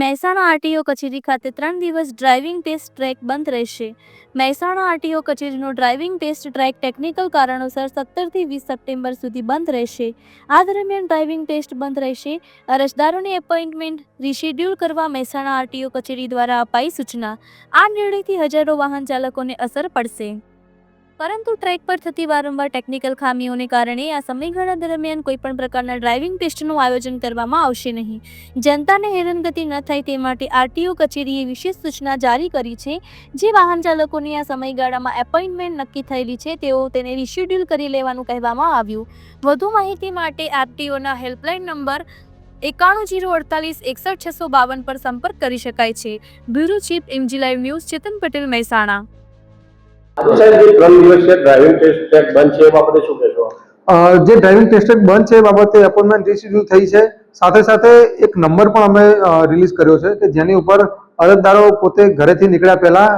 Mehsana RTO કચેરી ખાતે ત્રણ દિવસ ડ્રાઇવિંગ ટેસ્ટ ટ્રેક બંધ રહેશે. મહેસાણા આરટીઓ કચેરીનો ડ્રાઇવિંગ ટેસ્ટ ટ્રેક ટેકનિકલ કારણોસર સત્તરથી વીસ સપ્ટેમ્બર સુધી બંધ રહેશે. આ દરમિયાન ડ્રાઇવિંગ ટેસ્ટ બંધ રહેશે. અરજદારોની એપોઇન્ટમેન્ટ રિશેડ્યુલ કરવા મહેસાણા આરટીઓ કચેરી દ્વારા અપાઈ સૂચના. આ નિર્ણયથી હજારો વાહન ચાલકોને અસર પડશે. પરંતુ ટ્રેક પર થતી વારંવાર ટેકનિકલ ખામીઓને કારણે આ સમયગાળા દરમિયાન કોઈપણ પ્રકારના ડ્રાઇવિંગ ટેસ્ટનું આયોજન કરવામાં આવશે નહીં. જનતાને હેરાનગતિ ન થાય તે માટે આરટીઓ કચેરીએ વિશેષ સૂચના જારી કરી છે, જે વાહન ચાલકોની આ સમયગાળામાં એપોઇન્ટમેન્ટ નક્કી થયેલી છે, તેઓ તેને રિશેડ્યુલ કરી લેવાનું કહેવામાં આવ્યું. વધુ માહિતી માટે આરટીઓના હેલ્પલાઇન નંબર એકાણું જીરો અડતાલીસ એકસઠ છસો બાવન પર સંપર્ક કરી શકાય છે. Bureau chief MG live news Chetan Patel Mehsana. જે ડ્રાઇવિંગ ટેસ્ટ ટ્રેક બંધ છે એ બાબતે શું કહેશો? જે એપોઇન્ટમેન્ટ રિશિડ્યુલ થઈ છે. સાથે સાથે એક નંબર પણ અમે રિલીઝ કર્યો છે કે જેની ઉપર અરજદારો પોતે ઘરેથી નીકળ્યા પહેલા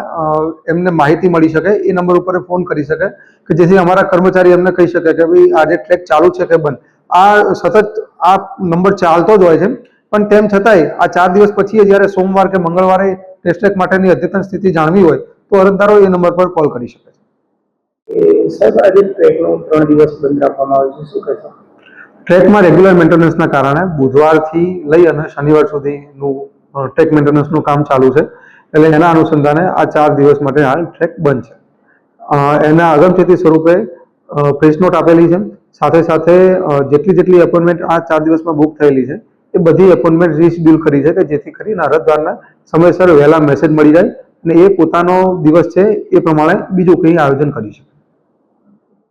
એમને માહિતી મળી શકે, એ નંબર ઉપર ફોન કરી શકે કે જેથી અમારા કર્મચારી એમને કહી શકે કે ભાઈ આજે ટ્રેક ચાલુ છે કે બંધ. આ સતત આ નંબર ચાલતો જ હોય છે. પણ તેમ છતાંય આ ચાર દિવસ પછી જ્યારે સોમવાર કે મંગળવારે ટેસ્ટ ટ્રેક માટેની અદ્યતન સ્થિતિ જાણવી હોય તો અરજદારો એ નંબર પર કોલ કરી શકે છે. સાહેબ આજે ટ્રેકનો ત્રણ દિવસ બંધ રાખવામાં આવે છે. શું કહેશો? ટ્રેકમાં રેગ્યુલર મેન્ટેનન્સના કારણે બુધવારથી લઈ અને શનિવાર સુધીનું ટ્રેક મેન્ટેનન્સનું કામ ચાલુ છે. એટલે એના અનુસંધાને આ ચાર દિવસ માટે હાલ ટ્રેક બંધ છે. એના અગમચેતી સ્વરૂપે પ્રેસ નોટ આપેલી છે. સાથે સાથે જેટલી જેટલી એપોઇન્ટમેન્ટ આ ચાર દિવસમાં બુક થયેલી છે એ બધી એપોઇન્ટમેન્ટ રીશેડ્યુલ કરી છે કે જેથી કરીને અરજદારને સમયસર વહેલા મેસેજ મળી જાય અને એ પોતાનો દિવસ છે એ પ્રમાણે બીજું કંઈ આયોજન કરી શકે